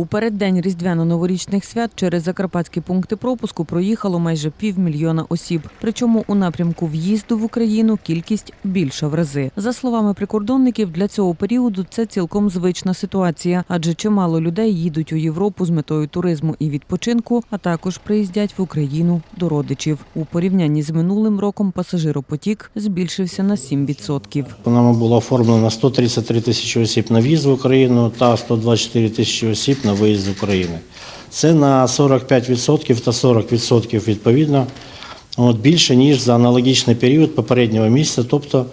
У переддень різдвяно-новорічних свят через закарпатські пункти пропуску проїхало майже півмільйона осіб. Причому у напрямку в'їзду в Україну кількість більша в рази. За словами прикордонників, для цього періоду це цілком звична ситуація, адже чимало людей їдуть у Європу з метою туризму і відпочинку, а також приїздять в Україну до родичів. У порівнянні з минулим роком пасажиропотік збільшився на 7%. Нами було оформлено 133 тисячі осіб на в'їзд в Україну та 124 тисячі осіб на виїзд з України. Це на 45% та 40% відповідно от, більше, ніж за аналогічний період попереднього місяця, тобто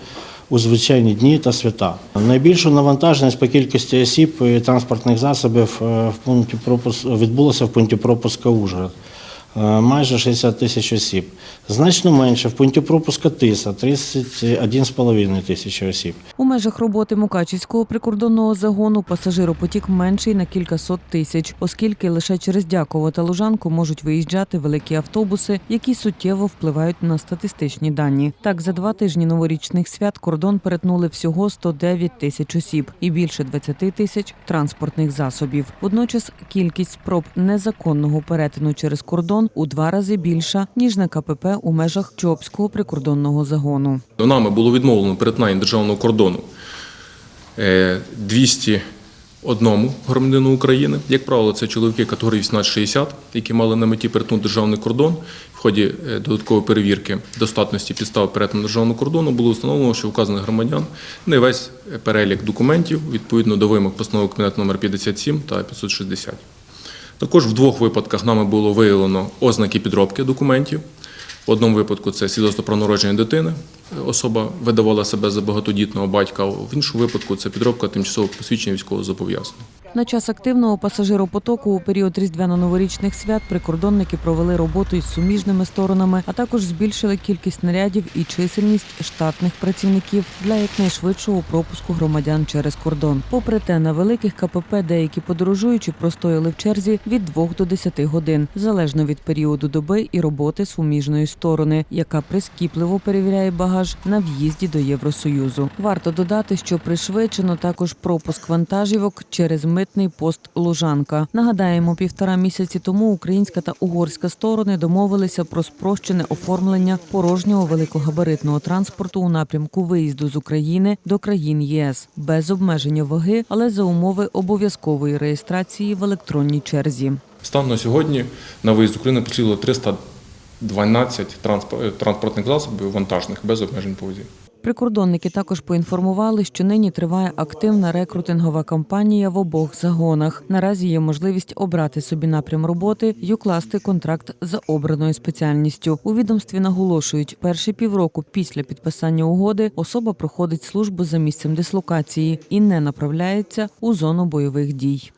у звичайні дні та свята. Найбільшу навантаженість по кількості осіб і транспортних засобів е, в пункті пропуск відбулося в пункті пропуска Ужгород. Е, Майже 60 тисяч осіб. Значно менше в пункті пропуска Тиса 31,5 тисячі осіб. Межах роботи Мукачівського прикордонного загону пасажиропотік менший на кількасот тисяч, оскільки лише через Дяково та Лужанку можуть виїжджати великі автобуси, які суттєво впливають на статистичні дані. Так, за два тижні новорічних свят кордон перетнули всього 109 тисяч осіб і більше 20 тисяч транспортних засобів. Водночас кількість спроб незаконного перетину через кордон у два рази більша ніж на КПП у межах Чопського прикордонного загону. Нами було відмовлено перетинання державного кордону е, 201 громадянину України. Як правило, це чоловіки категорії 18-60, які мали на меті перетнути державний кордон. В ході е, додаткової перевірки достатності підстав перетину державного кордону було встановлено, що вказаних громадян не весь перелік документів відповідно до вимог постанови Кабінету номер 57 та 560. Також в двох випадках нами було виявлено ознаки підробки документів. В одному випадку це свідоцтво про народження дитини. Особа видавала себе за багатодітного батька, в іншому випадку це підробка тимчасового посвідчення військового зобов'язаного. На час активного пасажиропотоку у період різдвяно-новорічних свят прикордонники провели роботу із суміжними сторонами, а також збільшили кількість нарядів і чисельність штатних працівників для якнайшвидшого пропуску громадян через кордон. Попри те, на великих КПП деякі подорожуючі простояли в черзі від 2 до 10 годин, залежно від періоду доби і роботи суміжної сторони, яка прискіпливо перевіряє багаж на в'їзді до Євросоюзу. Варто додати, що пришвидшено також пропуск вантажівок через митний пост Лужанка. Нагадаємо, півтора місяці тому українська та угорська сторони домовилися про спрощене оформлення порожнього великогабаритного транспорту у напрямку виїзду з України до країн єС без обмеження ваги, але за умови обов'язкової реєстрації в електронній черзі. Станом на сьогодні на виїзд з України поцілило 312 транспо- транспортних засобів вантажних без обмежень по вазі. Прикордонники також поінформували, що нині триває активна рекрутингова кампанія в обох загонах. Наразі є можливість обрати собі напрям роботи й укласти контракт за обраною спеціальністю. У відомстві наголошують, перші півроку після підписання угоди особа проходить службу за місцем дислокації і не направляється у зону бойових дій.